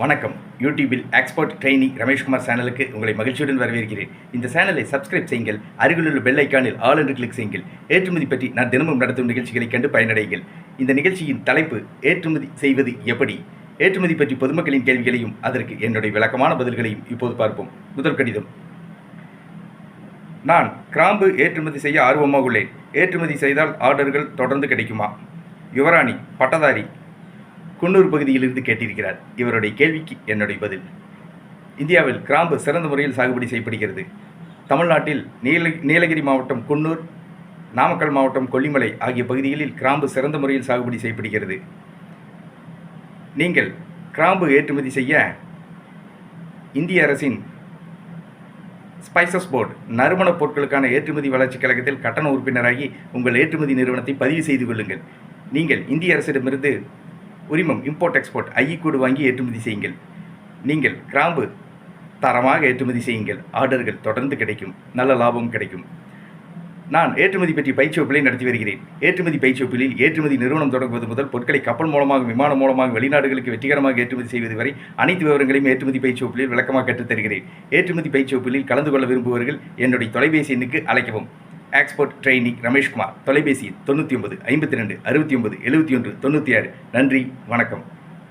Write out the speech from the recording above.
வணக்கம். யூடியூபில் expert trainee Rameshkumar சேனலுக்கு உங்களை மகிழ்ச்சியுடன் வரவேற்கிறேன். இந்த சேனலை சப்ஸ்கிரைப் செய்யுங்கள் அருகிலுள்ள பெல் ஐக்கானில் ஆல் என்று கிளிக் செய்யுங்கள். ஏற்றுமதி பற்றி நான் தினமும் நடத்தும் நிகழ்ச்சிகளை கண்டு பயனடையுங்கள். இந்த நிகழ்ச்சியின் தலைப்பு ஏற்றுமதி செய்வது எப்படி? ஏற்றுமதி பற்றி பொதுமக்களின் கேள்விகளையும் அதற்கு என்னுடைய விளக்கமான பதில்களையும் இப்போது பார்ப்போம். முதல் கடிதம். நான் கிராம்பு ஏற்றுமதி செய்ய ஆர்வமாக உள்ளேன். ஏற்றுமதி செய்தால் ஆர்டர்கள் தொடர்ந்து கிடைக்குமா? யுவராணி பட்டதாரி குன்னூர் பகுதியிலிருந்து கேட்டிருக்கிறார். இவருடைய கேள்விக்கு என்னுடைய பதில். இந்தியாவில் கிராம்பு சிறந்த முறையில் சாகுபடி செய்யப்படுகிறது. தமிழ்நாட்டில் நீல நீலகிரி மாவட்டம் குன்னூர் நாமக்கல் மாவட்டம் கொல்லிமலை ஆகிய பகுதிகளில் கிராம்பு சிறந்த முறையில் சாகுபடி செய்யப்படுகிறது. நீங்கள் கிராம்பு ஏற்றுமதி செய்ய இந்திய அரசின் ஸ்பைசஸ் போர்டு நறுமணப் பொருட்களுக்கான ஏற்றுமதி வளர்ச்சிக் கழகத்தில் கட்டண உறுப்பினராகி உங்கள் ஏற்றுமதி நிறுவனத்தை பதிவு செய்து கொள்ளுங்கள். நீங்கள் இந்திய அரசிடமிருந்து உரிமம் இம்போர்ட் எக்ஸ்போர்ட் ஐ கோடு வாங்கி ஏற்றுமதி செய்யுங்கள். நீங்கள் கிராம்பு தரமாக ஏற்றுமதி செய்யுங்கள். ஆர்டர்கள் தொடர்ந்து கிடைக்கும். நல்ல லாபம் கிடைக்கும். நான் ஏற்றுமதி பற்றி பயிற்சி நடத்தி வருகிறேன். ஏற்றுமதி பயிற்சி வகுப்பில் ஏற்றுமதி நிறுவனம் தொடங்குவது முதல் பொருட்களை கப்பல் மூலமாக விமானம் மூலமாக வெளிநாடுகளுக்கு வெற்றிகரமாக ஏற்றுமதி செய்வது வரை அனைத்து விவரங்களையும் ஏற்றுமதி பயிற்சி வகுப்பில் விளக்கமாக கற்றுத் தருகிறேன் ஏற்றுமதி பயிற்சி வகுப்பில் கலந்து கொள்ள விரும்புவர்கள் என்னுடைய தொலைபேசி எண்ணுக்கு அழைக்கவும். எக்ஸ்போர்ட் ட்ரெயினி ரமேஷ்குமார் தொலைபேசி தொண்ணூற்றி ஒன்பது ஐம்பத்தி ரெண்டு அறுபத்தி ஒன்பது எழுபத்தி ஒன்று தொண்ணூற்றி ஆறு. நன்றி வணக்கம்.